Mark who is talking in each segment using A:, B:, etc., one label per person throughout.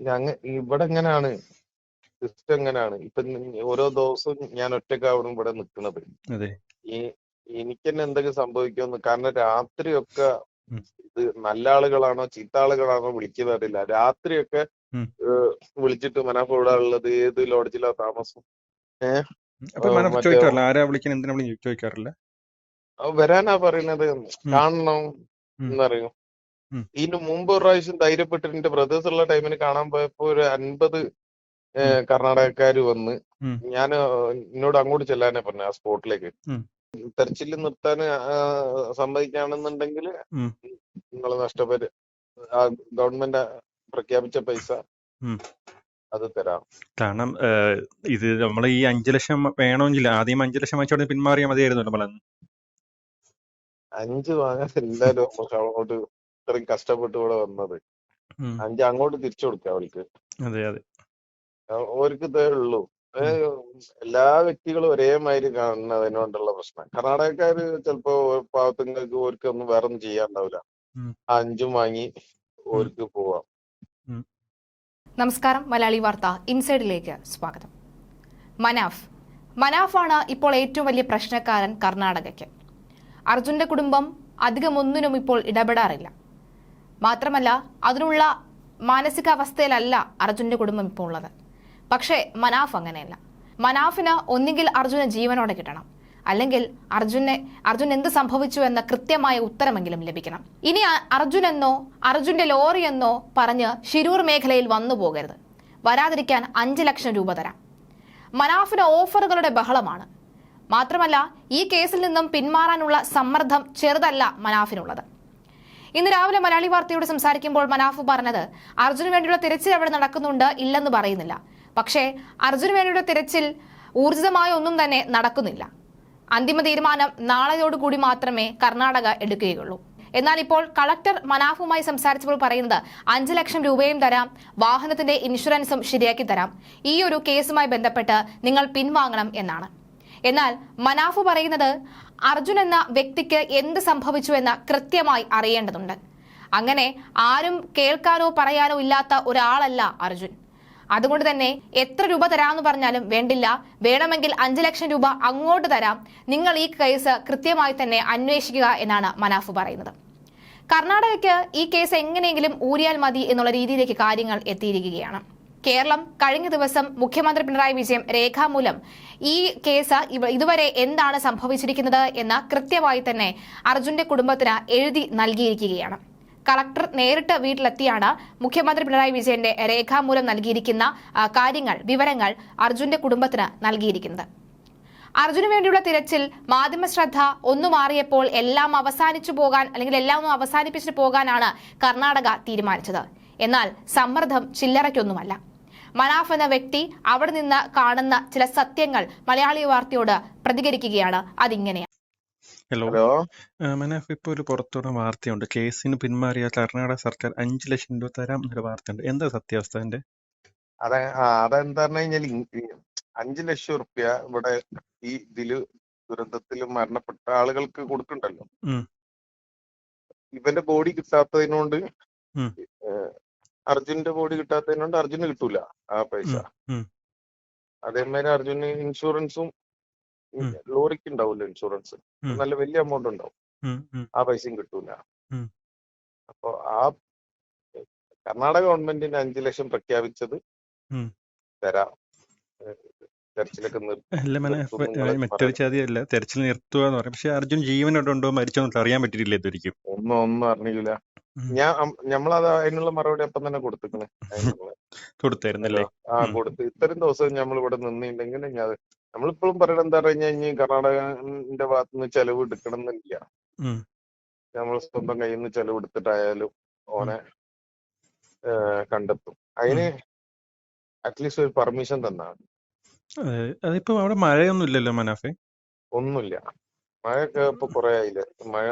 A: ഞങ്ങ ഇവിടെ എങ്ങനെയാണ് സിസ്റ്റം എങ്ങനെയാണ് ഇപ്പൊ ഓരോ ദിവസവും ഞാൻ ഒറ്റക്കാവണം ഇവിടെ നിൽക്കുന്നത് ഈ എനിക്ക് തന്നെ എന്തെങ്കിലും സംഭവിക്കുമെന്ന് കാരണം രാത്രിയൊക്കെ. ഇത് നല്ല ആളുകളാണോ ചീത്ത ആളുകളാണോ വിളിക്കുന്ന അറിയില്ല. രാത്രിയൊക്കെ. വിളിച്ചിട്ട് മനാഫ് ഇവിടെ ഉള്ളത് ഏത് ലോഡ്ജിലാ താമസം? ഏഹ്
B: ചോദിക്കാറില്ല. ആരാ വിളിക്കുന്നത് എന്തിനാ വിളിക്കുന്നത് ചോദിക്കാറില്ല.
A: വരാനാ പറയുന്നത്. കാണണം എന്നറിയോ. ഇതിന് മുമ്പ് ഒരു പ്രാവശ്യം ധൈര്യപ്പെട്ടിട്ട് ബ്രദേഴ്സ് ഉള്ള ടൈമിന് കാണാൻ പോയപ്പോ ഒരു അൻപത് കർണാടകക്കാര് വന്ന്. ഞാൻ എന്നോട് അങ്ങോട്ട് ചെല്ലാനേ പറഞ്ഞു ആ സ്പോട്ടിലേക്ക്. തെരച്ചിൽ നിർത്താൻ സമ്മതിക്കുകയാണെന്നുണ്ടെങ്കിൽ
B: ഉം.
A: നിങ്ങൾ നഷ്ടപരി ആ ഗവൺമെന്റ് പ്രഖ്യാപിച്ച പൈസ അത് തരാം
B: കാരണം ഇത് നമ്മൾ ഈ അഞ്ചു ലക്ഷം വേണമെങ്കിൽ ആദ്യം അഞ്ചു ലക്ഷം വെച്ചോടെ പിന്മാറിയാൽ മതിയായിരുന്നു അഞ്ചു
A: അഞ്ച് വാങ്ങാൻ എല്ലാരും അങ്ങോട്ട് ഇത്രയും കഷ്ടപ്പെട്ട് ഇവിടെ വന്നത്. അഞ്ച് അങ്ങോട്ട് തിരിച്ചു കൊടുക്കുക അവർക്ക്. ഓർക്ക് ഇതേ ഉള്ളൂ. എല്ലാ വ്യക്തികളും ഒരേമാതിരി കാണുന്നതിനോണ്ടുള്ള പ്രശ്നം. കർണാടകക്കാര് ചിലപ്പോ പാവത്തുങ്ങൾക്ക് ഓർക്ക് ഒന്നും വേറെ ഒന്നും ചെയ്യാണ്ടാവില്ല അഞ്ചും വാങ്ങി ഓർക്ക് പോവാം.
C: നമസ്കാരം മലയാളി വാർത്ത ഇൻസൈഡിലേക്ക് സ്വാഗതം. മനാഫ്. മനാഫാണ് ഇപ്പോൾ ഏറ്റവും വലിയ പ്രശ്നക്കാരൻ കർണാടകയ്ക്ക്. അർജുന്റെ കുടുംബം അധികമൊന്നിനും ഇപ്പോൾ ഇടപെടാറില്ല. മാത്രമല്ല അതിനുള്ള മാനസികാവസ്ഥയിലല്ല അർജുന്റെ കുടുംബം ഇപ്പോൾ ഉള്ളത്. പക്ഷേ മനാഫ് അങ്ങനെയല്ല. മനാഫിന് ഒന്നുകിൽ അർജുന ജീവനോടെ കിട്ടണം. അല്ലെങ്കിൽ അർജുനെ അർജുൻ എന്ത് സംഭവിച്ചു എന്ന കൃത്യമായ ഉത്തരമെങ്കിലും ലഭിക്കണം. ഇനി അർജുൻ എന്നോ അർജുന്റെ ലോറി എന്നോ പറഞ്ഞ് ശിരൂർ മേഖലയിൽ വന്നു പോകരുത്. വരാതിരിക്കാൻ അഞ്ച് ലക്ഷം രൂപ തരാം. മനാഫിന് ഓഫറുകളുടെ ബഹളമാണ്. മാത്രമല്ല ഈ കേസിൽ നിന്നും പിന്മാറാനുള്ള സമ്മർദ്ദം ചെറുതല്ല മനാഫിനുള്ളത്. ഇന്ന് രാവിലെ മലയാളി വാർത്തയോട് സംസാരിക്കുമ്പോൾ മനാഫ് പറഞ്ഞത് അർജുന് വേണ്ടിയുള്ള തിരച്ചിൽ അവിടെ നടക്കുന്നുണ്ട് ഇല്ലെന്ന് പറയുന്നില്ല. പക്ഷേ അർജുന് വേണ്ടിയുള്ള തിരച്ചിൽ ഊർജിതമായ ഒന്നും തന്നെ നടക്കുന്നില്ല. അന്തിമ തീരുമാനം നാളെയോടുകൂടി മാത്രമേ കർണാടക എടുക്കുകയുള്ളൂ. എന്നാൽ ഇപ്പോൾ കളക്ടർ മനാഫുമായി സംസാരിച്ചപ്പോൾ പറയുന്നത് അഞ്ച് ലക്ഷം രൂപയും തരാം വാഹനത്തിന്റെ ഇൻഷുറൻസും ശരിയാക്കി തരാം. ഈ ഒരു കേസുമായി ബന്ധപ്പെട്ട് നിങ്ങൾ പിൻവാങ്ങണം എന്നാണ്. എന്നാൽ മനാഫ് പറയുന്നത് അർജുൻ എന്ന വ്യക്തിക്ക് എന്ത് സംഭവിച്ചു എന്ന് കൃത്യമായി അറിയേണ്ടതുണ്ട്. അങ്ങനെ ആരും കേൾക്കാനോ പറയാനോ ഇല്ലാത്ത ഒരാളല്ല അർജുൻ. അതുകൊണ്ട് തന്നെ എത്ര രൂപ തരാമെന്ന് പറഞ്ഞാലും വേണ്ടില്ല. വേണമെങ്കിൽ അഞ്ചു ലക്ഷം രൂപ അങ്ങോട്ട് തരാം. നിങ്ങൾ ഈ കേസ് കൃത്യമായി തന്നെ അന്വേഷിക്കുക എന്നാണ് മനാഫ് പറയുന്നത്. കർണാടകയ്ക്ക് ഈ കേസ് എങ്ങനെയെങ്കിലും ഊരിയാൽ മതി എന്നുള്ള രീതിയിലേക്ക് കാര്യങ്ങൾ എത്തിയിരിക്കുകയാണ്. കേരളം കഴിഞ്ഞ ദിവസം മുഖ്യമന്ത്രി പിണറായി വിജയൻ രേഖാമൂലം ഈ കേസ് ഇതുവരെ എന്താണ് സംഭവിച്ചിരിക്കുന്നത് എന്ന് കൃത്യമായി തന്നെ അർജുന്റെ കുടുംബത്തിന് എഴുതി നൽകിയിരിക്കുകയാണ്. കളക്ടർ നേരിട്ട് വീട്ടിലെത്തിയാണ് മുഖ്യമന്ത്രി പിണറായി വിജയന്റെ രേഖാമൂലം നൽകിയിരിക്കുന്ന കാര്യങ്ങൾ വിവരങ്ങൾ അർജുന്റെ കുടുംബത്തിന് നൽകിയിരിക്കുന്നത്. അർജുനു വേണ്ടിയുള്ള തിരച്ചിൽ മാധ്യമ ശ്രദ്ധ ഒന്നു മാറിയപ്പോൾ എല്ലാം അവസാനിച്ചു പോകാൻ അല്ലെങ്കിൽ എല്ലാം ഒന്നും അവസാനിപ്പിച്ചിട്ട് പോകാനാണ് കർണാടക തീരുമാനിച്ചത്. എന്നാൽ സമ്മർദ്ദം ചില്ലറയ്ക്കൊന്നുമല്ല. മനാഫ് എന്ന വ്യക്തി അവിടെ നിന്ന് കാണുന്ന ചില സത്യങ്ങൾ മലയാളി വാർത്തയോട് പ്രതികരിക്കുകയാണ്. അതിങ്ങനെയാണ്.
B: ഹലോ.
A: ഹലോ.
B: മനാഫ് ഇപ്പൊ ഒരു പുറത്തുള്ള വാർത്തയുണ്ട്. കേസിന് പിന്മാറിയ കർണാടക സർക്കാർ അഞ്ചു ലക്ഷം രൂപ തരാം എന്നൊരു വാർത്തയുണ്ട്. എന്താ സത്യാവസ്ഥ എന്റെ
A: അതെ അതെന്താ പറഞ്ഞു കഴിഞ്ഞാൽ അഞ്ചു ലക്ഷം റുപ്യ ഇവിടെ ഈ ഇതിൽ ദുരന്തത്തിൽ മരണപ്പെട്ട ആളുകൾക്ക് കൊടുക്കണ്ടല്ലോ. ഇവന്റെ ബോഡി കിട്ടാത്തതിനോണ്ട് അർജുന്റെ ബോഡി കിട്ടാത്തതിനോണ്ട് അർജുന് കിട്ടൂല ആ പൈസ. അതേമാതിരി അർജുന് ഇൻഷുറൻസും ലോറിക്ക് ഉണ്ടാവില്ല ഇൻഷുറൻസ്? നല്ല വലിയ എമൗണ്ട് ഉണ്ടാവും. ആ പൈസയും കിട്ടൂല. അപ്പൊ ആ കർണാടക ഗവൺമെന്റിന് അഞ്ചു ലക്ഷം പ്രഖ്യാപിച്ചത്. തരാം. തെരച്ചിലൊക്കെ
B: അല്ല മറ്റൊരു ചതിയല്ല തെരച്ചിൽ നിർത്തുക എന്ന് പറയും. പക്ഷെ അർജുൻ ജീവനോടെ ഉണ്ടോ മരിച്ചോ എന്ന് അറിയാൻ പറ്റിയിട്ടില്ല ഇതൊരിക്കും
A: ഒന്നും ഒന്നും അറിഞ്ഞില്ല. ഞാൻ ഞമ്മളത് അതിനുള്ള മറുപടി അപ്പം തന്നെ കൊടുത്തിക്കണേ.
B: കൊടുത്തായിരുന്നല്ലേ
A: ആ കൊടുത്തു ഇത്രയും ദിവസം നമ്മൾ ഇവിടെ നിന്നില്ലെങ്കിൽ ഞാൻ നമ്മളിപ്പോഴും പറയണത് എന്താ പറഞ്ഞു ഇനി കർണാടകന്റെ ഭാഗത്ത് നിന്ന് ചെലവ് എടുക്കണം എന്നില്ല നമ്മൾ സ്വന്തം കയ്യിൽ നിന്ന് ചെലവ് എടുത്തിട്ടായാലും ഓനെ കണ്ടെത്തും. അതിന് അറ്റ്ലീസ്റ്റ് ഒരു പെർമിഷൻ തന്നാണ്
B: അതിപ്പോ അവിടെ മഴയൊന്നും ഇല്ലല്ലോ മനാഫെ?
A: ഒന്നുമില്ല. മഴയൊക്കെ ഇപ്പൊ കൊറേ ആയില്ല? മഴ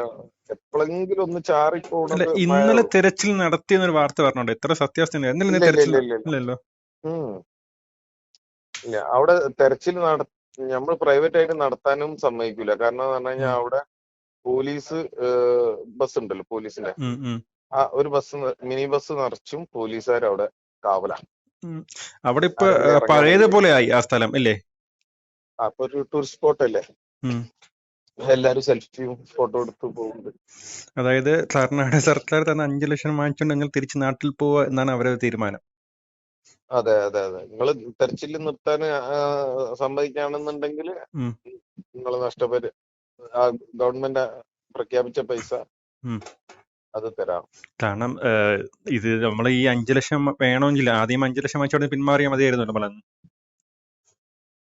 A: എപ്പോഴെങ്കിലും ഒന്ന് ചാറി
B: അല്ല
A: പോകുന്നത്
B: ഇന്നലെ തെരച്ചിൽ നടത്തിയെന്നൊരു വാർത്ത പറഞ്ഞോണ്ട്? എത്ര സത്യാവസ്ഥ ഉണ്ട് ഇന്നലെ
A: ഇല്ല, ഇല്ല,
B: തെരച്ചിൽ
A: ഇല്ല, ഇല്ല, ഇല്ല.
B: ഇല്ലല്ലോ?
A: ഉം. ഇല്ല അവിടെ തെരച്ചിൽ നട നമ്മൾ പ്രൈവറ്റ് ആയിട്ട് നടത്താനും സമ്മതിക്കൂല. കാരണം എന്ന് പറഞ്ഞു കഴിഞ്ഞാൽ അവിടെ പോലീസ് ബസ് ഉണ്ടല്ലോ പോലീസിന്റെ.
B: ഉം, ഉം,
A: ആ ഒരു ബസ് മിനി ബസ് നിറച്ചും പോലീസുകാർ അവിടെ കാവല.
B: അവിടെ ഇപ്പൊ പഴയതുപോലെ ആയി ആ സ്ഥലം അല്ലേ
A: അപ്പൊ ഒരു ടൂറിസ്റ്റ് സ്പോട്ട് അല്ലേ. എല്ലാരും സെൽഫിയും ഫോട്ടോ എടുത്ത് പോകുന്നുണ്ട്.
B: അതായത് കർണാടക സർക്കാർ തന്നെ അഞ്ചു ലക്ഷം വാങ്ങിച്ചുണ്ടെങ്കിൽ തിരിച്ചു നാട്ടിൽ പോവുക എന്നാണ് അവരുടെ തീരുമാനം.
A: അതെ അതെ അതെ. നിങ്ങൾ തെരച്ചിൽ നിർത്താൻ സമ്മതിക്കുകയാണെന്നുണ്ടെങ്കിൽ നിങ്ങൾ നഷ്ടപരി ഗവൺമെന്റ് പ്രഖ്യാപിച്ച പൈസ. അത് തരാം.
B: കാരണം ഇത് നമ്മൾ ഈ അഞ്ചു ലക്ഷം വേണമെങ്കിൽ ആദ്യം അഞ്ചു ലക്ഷം വാങ്ങിച്ചോണ്ട് പിന്മാറിയാൽ മതിയായിരുന്നു നമ്മൾ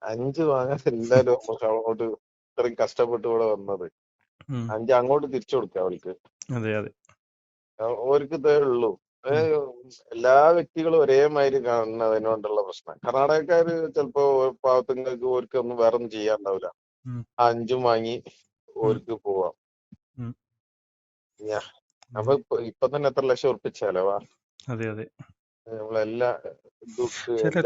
A: അഞ്ച് വാങ്ങാൻ എല്ലാരും അങ്ങോട്ട് ഇത്രയും കഷ്ടപ്പെട്ട് ഇവിടെ വന്നത്. അഞ്ച് അങ്ങോട്ട് തിരിച്ചു കൊടുക്കുക അവൾക്ക്
B: അതെ അതെ.
A: അവർക്ക് ഇതേ ഉള്ളൂ. എല്ലാ വ്യക്തികളും ഒരേമാതിരി കാണുന്നതിനോണ്ടുള്ള പ്രശ്നം. കർണാടകക്കാര് ചിലപ്പോ പാവത്തുങ്ങൾക്ക് ഓർക്ക് ഒന്നും വേറെ ഒന്നും ചെയ്യാണ്ടാവില്ല അഞ്ചും വാങ്ങി ഓർക്ക് പോവാം. അപ്പൊ ഇപ്പൊ തന്നെ എത്ര ലക്ഷം ഉറപ്പിച്ച ചെലവാ
B: അതെ അതെ.
A: നമ്മളെല്ലാ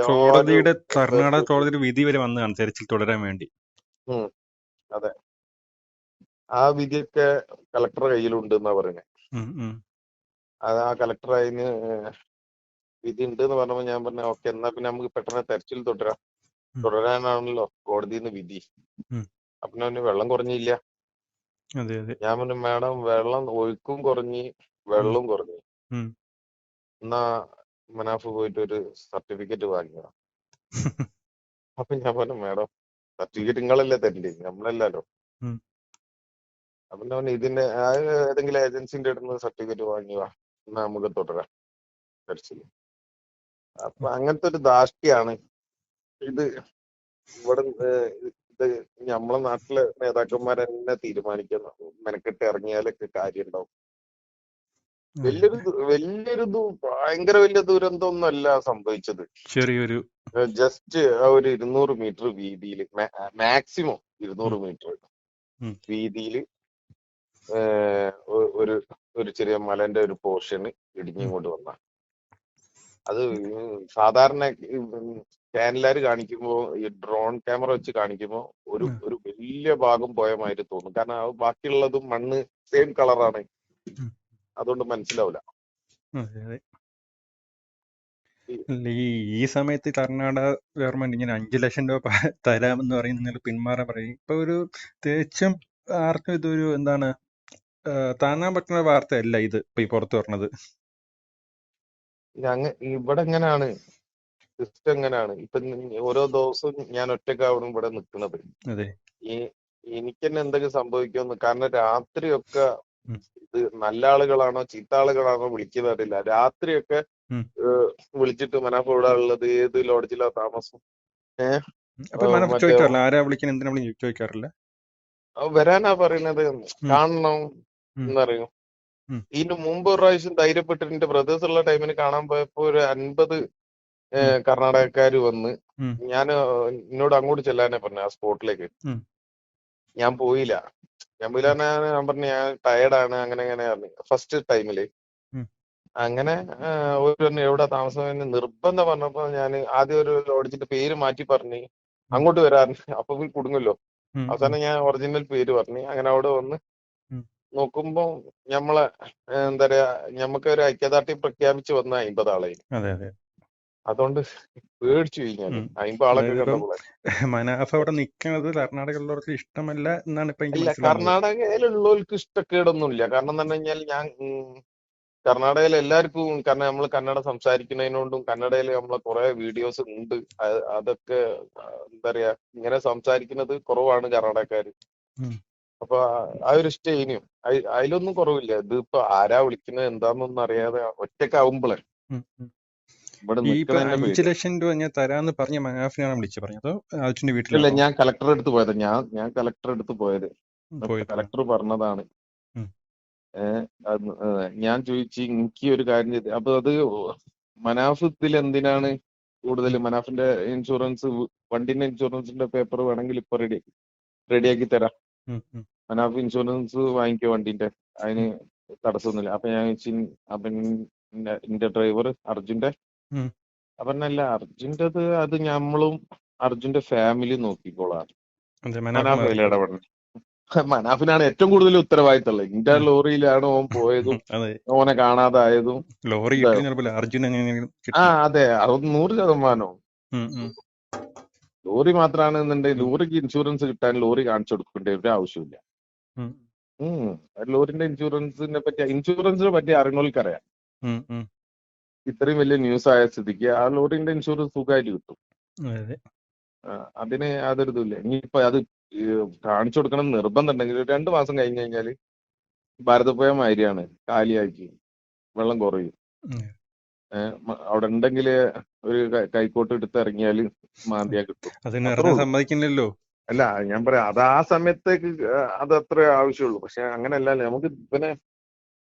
B: കോടതിയുടെ കർണാടക കോടതിയുടെ വിധി വരെ വന്നതാണ് തെരച്ചിൽ തുടരാൻ വേണ്ടി.
A: ആ വിധിയൊക്കെ കളക്ടർ കയ്യിലുണ്ട് എന്നാ പറയുന്നത്. അത് ആ കളക്ടർ അതിന് വിധി ഉണ്ട് എന്ന് പറഞ്ഞപ്പോ ഞാൻ പറഞ്ഞ ഓക്കെ എന്നാ പിന്നെ നമുക്ക് പെട്ടെന്ന് തെരച്ചിൽ തുടരാം. തുടരാനാണല്ലോ കോടതിന്ന് വിധി. അപ്പൊ വെള്ളം കുറഞ്ഞില്ല.
B: അതെ അതെ.
A: ഞാൻ പറഞ്ഞു മാഡം വെള്ളം ഒഴുക്കും കുറഞ്ഞ് വെള്ളവും കുറഞ്ഞു.
B: ഉം.
A: എന്നാ മനാഫ് പോയിട്ട് ഒരു സർട്ടിഫിക്കറ്റ് വാങ്ങിയ അപ്പൊ ഞാൻ പറഞ്ഞു മാഡം സർട്ടിഫിക്കറ്റ് നിങ്ങളല്ലേ തരണ്ടേ നമ്മളല്ലല്ലോ.
B: ഉം.
A: അപ്പൊ ഞാൻ പറഞ്ഞു ഇതിന്റെ ആ ഏതെങ്കിലും ഏജൻസിന്റെ അടുത്ത് നിന്ന് സർട്ടിഫിക്കറ്റ് വാങ്ങിയ എന്നാ നമുക്ക് തുടരാം. തെരച്ചിൽ അപ്പൊ അങ്ങനത്തെ ഒരു ധാർഷ്ട്യാണ്. ഇത് ഇവിടെ ഏഹ്, ഇത് നമ്മളെ നാട്ടിലെ നേതാക്കന്മാർ തന്നെ തീരുമാനിക്കുന്ന. മെനക്കെട്ട് ഇറങ്ങിയാലൊക്കെ കാര്യം ഉണ്ടാവും വലിയൊരു വലിയൊരു ഭയങ്കര വലിയ ദുരന്തം ഒന്നല്ല സംഭവിച്ചത്.
B: ചെറിയൊരു
A: ജസ്റ്റ് ആ ഒരു ഇരുന്നൂറ് മീറ്റർ വീതിയിൽ മാക്സിമം ഇരുന്നൂറ് മീറ്റർ. വീതിയിൽ ഒരു ഒരു ചെറിയ മലന്റെ ഒരു പോർഷന് ഇടിഞ്ഞിങ്ങോട്ട് വന്ന. അത് സാധാരണ ചാനലുകാർ കാണിക്കുമ്പോ ഈ ഡ്രോൺ ക്യാമറ വെച്ച് കാണിക്കുമ്പോ ഒരു ഒരു വലിയ ഭാഗം പോയമായിട്ട് മാതിരി തോന്നും. കാരണം ബാക്കിയുള്ളതും മണ്ണ് സെയിം കളറാണ് അതുകൊണ്ട് മനസ്സിലാവില്ല
B: ഈ സമയത്ത് കർണാടക ഗവൺമെന്റ് ഇങ്ങനെ അഞ്ചു ലക്ഷം രൂപ തരാമെന്ന് തരാമെന്ന് നിങ്ങൾ പിന്മാറാൻ പറയും. ഇപ്പൊ ഒരു തികച്ചും ആർക്കും ഇതൊരു എന്താണ് താങ്ങാൻ പറ്റുന്ന വാർത്തയല്ല ഇത് ഇപ്പൊ ഈ പുറത്തു പറഞ്ഞത്
A: ഇവിടെ എങ്ങനെയാണ് സിസ്റ്റം എങ്ങനെയാണ് ഇപ്പൊ ഓരോ ദിവസവും ഞാൻ ഒറ്റക്കാവണം ഇവിടെ നിൽക്കുന്നത് ഈ എനിക്ക് തന്നെ എന്തൊക്കെ സംഭവിക്കുമെന്ന് കാരണം രാത്രിയൊക്കെ. ഇത് നല്ല ആളുകളാണോ ചീത്ത ആളുകളാണോ വിളിക്കുന്നത് അറിയില്ല. രാത്രിയൊക്കെ. വിളിച്ചിട്ട് മനാഫ് ഇവിടെ ഉള്ളത്? ഏത് ലോഡ്ജിലാ താമസം?
B: ചോദിക്കാറില്ല?
A: വരാനാ പറയുന്നത്. കാണണം എന്നറിയോ. ഇതിന് മുമ്പ് ഒരു പ്രാവശ്യം ധൈര്യപ്പെട്ടിട്ട് എന്റെ ബ്രദേഴ്സ് ഉള്ള ടൈമിന് കാണാൻ പോയപ്പോ ഒരു അൻപത് കർണാടകക്കാര് വന്ന്. ഞാൻ എന്നോട് അങ്ങോട്ട് ചെല്ലാനേ പറഞ്ഞു ആ സ്പോട്ടിലേക്ക്. ഞാൻ പോയില്ല. ഞാൻ പോയില്ല ഞാൻ പറഞ്ഞു ഞാൻ ടയർഡാണ് അങ്ങനെ അങ്ങനെ പറഞ്ഞു. ഫസ്റ്റ്
B: ടൈമിൽ.
A: അങ്ങനെ ഒരു എവിടെ താമസം? നിർബന്ധം പറഞ്ഞപ്പോ ഞാൻ ആദ്യം ഒരു ലോഡ്ജിന്റെ പേര് മാറ്റി പറഞ്ഞു അങ്ങോട്ട് വരാൻ അപ്പൊ കുടുങ്ങല്ലോ. അവസാനം ഞാൻ ഒറിജിനൽ പേര് പറഞ്ഞു അങ്ങനെ അവിടെ വന്ന്. നോക്കുമ്പോ ഞമ്മളെ ഏഹ് എന്താ പറയാ ഞമ്മക്ക് ഒരു ഐക്യദാർഢ്യം പ്രഖ്യാപിച്ചു വന്ന അമ്പത് ആളെ
B: അതെ അതെ.
A: അതുകൊണ്ട് പേടിച്ചു ആളൊക്കെ കണ്ടപ്പോളെ
B: മനാഫ് അവിടെ നിൽക്കുന്നത് കർണാടകയിലുള്ളവർക്ക് ഇഷ്ടമല്ല എന്നാണ് ഇപ്പൊ
A: ഇല്ല കർണാടകയിലുള്ളവർക്ക് ഇഷ്ടക്കേടൊന്നുമില്ല. കാരണം എന്ന് പറഞ്ഞു കഴിഞ്ഞാൽ ഞാൻ കർണാടകയിൽ എല്ലാവർക്കും കാരണം നമ്മൾ കന്നഡ സംസാരിക്കുന്നതിനോണ്ടും കന്നഡയിൽ നമ്മളെ കുറെ വീഡിയോസ് ഉണ്ട്. അതൊക്കെ എന്താ പറയാ ഇങ്ങനെ സംസാരിക്കുന്നത് കുറവാണ്
B: കർണാടകക്കാർ.
A: അപ്പൊ ആ- ഒരു സ്റ്റേനിയും അതിലൊന്നും കുറവില്ല. ഇതിപ്പോ ആരാ വിളിക്കുന്നത് എന്താന്നൊന്നും അറിയാതെ ഒറ്റക്കാവുമ്പോഴേ
B: അഞ്ചു ലക്ഷം രൂപ ഞാൻ തരാന്ന് പറഞ്ഞ മനാഫിനാണ് വിളിച്ചു പറഞ്ഞത്. അച്ഛന്റെ
A: വീട്ടിൽ
B: വീട്ടിലാണ്?
A: ഞാൻ കളക്ടറെ അടുത്ത് പോയത്. ഞാൻ ഞാൻ കളക്ടറെ അടുത്ത് പോയത്. കളക്ടർ പറഞ്ഞതാണ്. ഞാൻ ചോദിച്ചു എനിക്ക് ഒരു കാര്യം ചെയ്ത് അപ്പൊ അത് മനാഫ് ഇതിൽ എന്തിനാണ് കൂടുതൽ? മനാഫിന്റെ ഇൻഷുറൻസ് വണ്ടിന്റെ ഇൻഷുറൻസിന്റെ പേപ്പർ വേണമെങ്കിൽ ഇപ്പൊ റെഡി റെഡിയാക്കി തരാം. മനാഫ് ഇൻഷുറൻസ് വാങ്ങിക്കോ വണ്ടിന്റെ അതിന് തടസ്സമൊന്നുമില്ല. അപ്പൊ ഞാൻ ചോദിച്ചു അപ്പൊ എന്റെ ഡ്രൈവർ അർജുന്റെ
B: ഉം.
A: അപ്പൊ അല്ല അർജുന്റേത് അത് ഞമ്മളും അർജുന്റെ ഫാമിലി നോക്കിക്കോളാം.
B: അതെ
A: ഇടപെടണം? മനാഫിനാണ് ഏറ്റവും കൂടുതൽ ഉത്തരവാദിത്തമുള്ളത്. ഇന്റെ ലോറിയിലാണ് ഓൻ പോയതും
B: അതെ.
A: ഓനെ കാണാതായതും.
B: ലോറി അർജുൻ
A: ആ അതെ. അത് നൂറ് ശതമാനവും. ലോറി മാത്രമാണെന്നുണ്ടെങ്കിൽ ലോറിക്ക് ഇൻഷുറൻസ് കിട്ടാൻ ലോറി കാണിച്ചു കൊടുക്കേണ്ട ഒരു ആവശ്യമില്ല. ലോറിന്റെ ഇൻഷുറൻസിനെ പറ്റി ഇൻഷുറൻസിനെ പറ്റി
B: ഉം.
A: ഇത്രയും വലിയ ന്യൂസ് ആയ സ്ഥിതിക്ക് ആ ലോറിന്റെ ഇൻഷുറൻസ് സുഖമായിട്ട് കിട്ടും. അതിന് യാതൊരു ഇതുമില്ല ഇനിയിപ്പോ അത് കാണിച്ചു കൊടുക്കണം നിർബന്ധമുണ്ടെങ്കിൽ നിർബന്ധം ഉണ്ടെങ്കിൽ ഒരു രണ്ട് മാസം കഴിഞ്ഞു കഴിഞ്ഞാൽ ഭാരതപ്പുഴ മാതിരിയാണ് കാലിയാക്കി വെള്ളം കുറയും. അവിടെ ഉണ്ടെങ്കിൽ ഒരു കൈക്കോട്ട് എടുത്ത് ഇറങ്ങിയാൽ മാന്തിയാ കിട്ടും.
B: അതിന് സമ്മതിക്കില്ലല്ലോ.
A: അല്ല ഞാൻ പറയാം അത് ആ സമയത്തേക്ക് അത് അത്ര ആവശ്യമുള്ളൂ. പക്ഷെ അങ്ങനെയല്ല നമുക്ക് പിന്നെ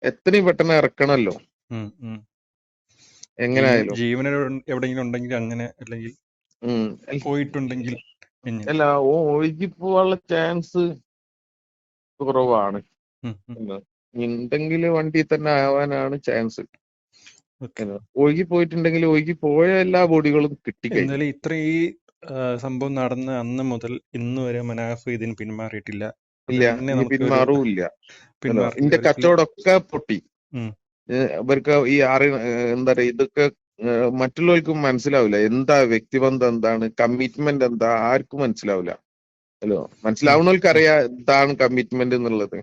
A: എത്രയും പെട്ടെന്ന് ഇറക്കണല്ലോ. എങ്ങനെയായാലും
B: ജീവ- എവിടെങ്കിലും എവിടെയെങ്കിലും ഉണ്ടെങ്കിൽ അങ്ങനെ അല്ലെങ്കിൽ. പോയിട്ടുണ്ടെങ്കിൽ
A: അല്ല ഓ ഒഴുകി പോവാനുള്ള ചാൻസ് കുറവാണ്. ഉണ്ടെങ്കിൽ വണ്ടി തന്നെ ആവാനാണ് ചാൻസ്. ഒഴുകി പോയിട്ടുണ്ടെങ്കിൽ ഒഴുകി പോയ എല്ലാ ബോഡികളും കിട്ടി
B: എന്നാലും ഇത്ര ഈ സംഭവം നടന്ന അന്ന് മുതൽ ഇന്ന് വരെ മനാഫ് ഇതിന് പിന്മാറിയിട്ടില്ല.
A: ഇല്ല
B: പിന്നെ
A: ഇനി
B: നമുക്കൊരു
A: പിന്മാറുമില്ല
B: പിന്മാറി
A: കച്ചവടമൊക്കെ പൊട്ടി. ഇവർക്ക് ഈ അറി എന്താ പറയാ ഇതൊക്കെ മറ്റുള്ളവർക്ക് മനസ്സിലാവില്ല. എന്താ വ്യക്തിബന്ധം എന്താണ് കമ്മിറ്റ്മെന്റ് എന്താ ആർക്കും മനസ്സിലാവില്ല. ഹലോ മനസ്സിലാവുന്നവർക്ക് അറിയാം എന്താണ് കമ്മിറ്റ്മെന്റ് എന്നുള്ളത്.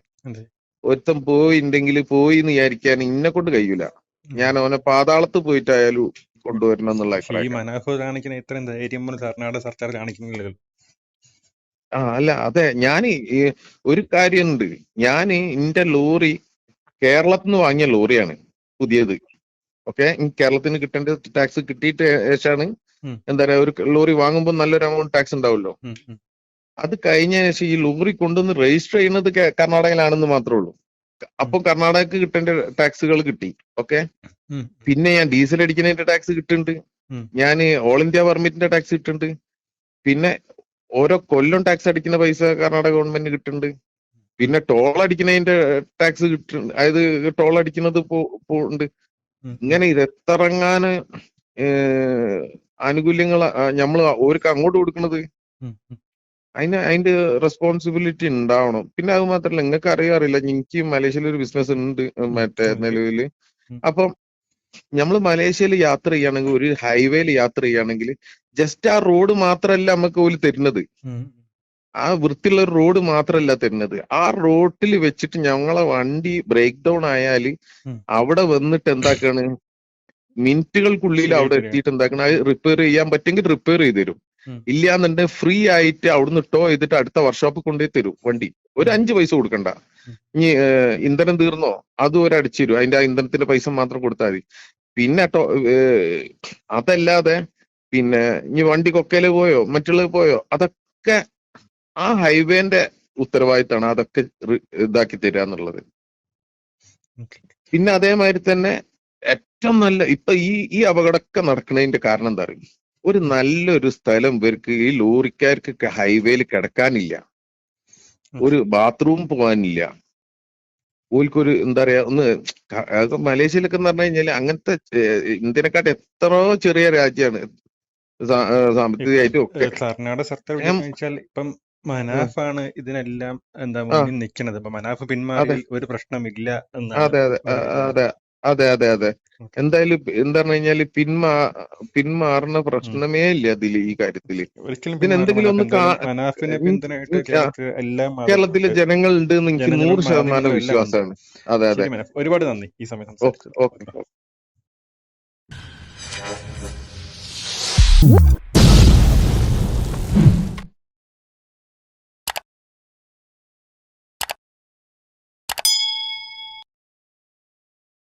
A: ഒരുത്തൻ പോയിണ്ടെങ്കിൽ പോയി എന്ന് വിചാരിക്കാൻ ഇന്നെ കൊണ്ട് കഴിയൂല. ഞാൻ അവനെ പാതാളത്ത് പോയിട്ടായാലും കൊണ്ടുവരണം എന്നുള്ള
B: ഇത്രയും ധൈര്യം കർണാടക സർക്കാർ കാണിക്കുന്നില്ലല്ലോ.
A: ആ അല്ല അതെ ഞാൻ ഒരു കാര്യമുണ്ട്. ഞാൻ ഇന്റെ ലോറി കേരളത്തിൽ നിന്ന് വാങ്ങിയ ലോറിയാണ് പുതിയത്. ഓക്കെ? കേരളത്തിന് കിട്ടേണ്ട ടാക്സ് കിട്ടിയിട്ട് ശേഷമാണ്. എന്താ പറയാ ഒരു ലോറി വാങ്ങുമ്പോൾ നല്ലൊരു എമൗണ്ട് ടാക്സ് ഉണ്ടാവുമല്ലോ. അത് കഴിഞ്ഞ ശേഷം ഈ ലോറി കൊണ്ടുവന്ന് രജിസ്റ്റർ ചെയ്യുന്നത് കർണാടകയിലാണെന്ന് മാത്രമേ ഉള്ളൂ. അപ്പൊ കർണാടകക്ക് കിട്ടേണ്ട ടാക്സുകൾ കിട്ടി. ഓക്കെ? പിന്നെ ഞാൻ ഡീസൽ അടിക്കുന്നതിന്റെ ടാക്സ് കിട്ടുന്നുണ്ട്. ഞാൻ ഓൾ ഇന്ത്യ പെർമിറ്റിന്റെ ടാക്സ് കിട്ടുന്നുണ്ട് പിന്നെ ഓരോ കൊല്ലം ടാക്സ് അടിക്കുന്ന പൈസ കർണാടക ഗവൺമെന്റിന് കിട്ടുന്നുണ്ട്. പിന്നെ ടോൾ അടിക്കുന്നതിന്റെ ടാക്സ് കിട്ടും അതായത് ടോൾ അടിക്കുന്നത് ഉണ്ട്. ഇങ്ങനെ ഇത് എത്തിറങ്ങാന് ആനുകൂല്യങ്ങൾ നമ്മൾ ഓർക്ക് അങ്ങോട്ട് കൊടുക്കുന്നത്. അതിന് അതിന്റെ റെസ്പോൺസിബിലിറ്റി ഉണ്ടാവണം. പിന്നെ അത് മാത്രല്ല നിങ്ങൾക്ക് അറിയാറില്ല എനിക്ക് മലേഷ്യയിൽ ഒരു ബിസിനസ് ഉണ്ട് മറ്റേ നിലവിൽ
B: നിലവിൽ.
A: അപ്പം നമ്മൾ മലേഷ്യയിൽ യാത്ര ചെയ്യുകയാണെങ്കിൽ ഒരു ഹൈവേയിൽ യാത്ര ചെയ്യുകയാണെങ്കിൽ ജസ്റ്റ് ആ റോഡ് മാത്രമല്ല നമുക്ക് ഓൽ തരുന്നത്. ആ വൃത്തിയുള്ള റോഡ് മാത്രമല്ല തരുന്നത്. ആ റോഡിൽ വെച്ചിട്ട് ഞങ്ങളെ വണ്ടി ബ്രേക്ക് ഡൗൺ ആയാൽ അവിടെ വന്നിട്ട് എന്താക്കാണ്? മിനിറ്റുകൾക്കുള്ളിൽ അവിടെ എത്തിയിട്ട് എന്താക്കണം? അത് റിപ്പയർ ചെയ്യാൻ പറ്റുമെങ്കിൽ റിപ്പയർ ചെയ്ത് തരും. ഇല്ലാന്നുണ്ടെങ്കിൽ ഫ്രീ ആയിട്ട് അവിടുന്ന് ടോ ചെയ്തിട്ട് അടുത്ത വർക്ക്ഷോപ്പിൽ കൊണ്ടുപോയി തരും വണ്ടി. ഒരു അഞ്ച് പൈസ കൊടുക്കണ്ട. ഇനി ഇന്ധനം തീർന്നോ? അതും ഒരു അടിച്ചു തരും. അതിന്റെ ആ ഇന്ധനത്തിന്റെ പൈസ മാത്രം കൊടുത്താൽ മതി. പിന്നെ ടോ അതല്ലാതെ പിന്നെ ഇനി വണ്ടി കൊക്കയിൽ പോയോ? മറ്റുള്ളത് പോയോ? അതൊക്കെ ആ ഹൈവേന്റെ ഉത്തരവാദിത്തമാണ് അതൊക്കെ ഇതാക്കി തരിക എന്നുള്ളത്. പിന്നെ അതേമാതിരി തന്നെ ഏറ്റവും നല്ല ഇപ്പൊ ഈ ഈ അപകടമൊക്കെ നടക്കുന്നതിന്റെ കാരണം എന്താ അറിയും? ഒരു നല്ലൊരു സ്ഥലം ഇവർക്ക് ഈ ലോറിക്കാർക്ക് ഹൈവേയിൽ കിടക്കാനില്ല. ഒരു ബാത്റൂം പോകാനില്ല. ഓൽക്കൊരു എന്താ പറയാ ഒന്ന് മലേഷ്യയിലൊക്കെ എന്ന് പറഞ്ഞു കഴിഞ്ഞാൽ അങ്ങനത്തെ ഇന്ത്യനെക്കാട്ട് എത്രയോ ചെറിയ രാജ്യമാണ്. സാമ്പത്തികമായിട്ടും ഒക്കെ.
B: ഇപ്പം മനാഫാണ് ഇതിനെല്ലാം എന്താ മുന്നിൽ നിൽക്കുന്നത്. അപ്പൊ മനാഫ് പിന്മാറി ഒരു പ്രശ്നമില്ല
A: അതെ അതെ. അതെ. അതെ അതെ അതെ. എന്തായാലും എന്താ പറഞ്ഞു കഴിഞ്ഞാൽ പിന്മാ പിന്മാറുന്ന പ്രശ്നമേ ഇല്ല അതിൽ ഈ
B: കാര്യത്തിൽ.
A: പിന്നെ എന്തെങ്കിലും ഒന്ന്.
B: കേരളത്തിലെ
A: ജനങ്ങൾ ഉണ്ട് എന്ന് എനിക്ക് നൂറ് ശതമാനം. വിശ്വാസമാണ്. അതെ അതെ.
B: ഒരുപാട് നന്ദി ഈ സമയത്ത്
A: ഓക്കെ. ഓക്കെ.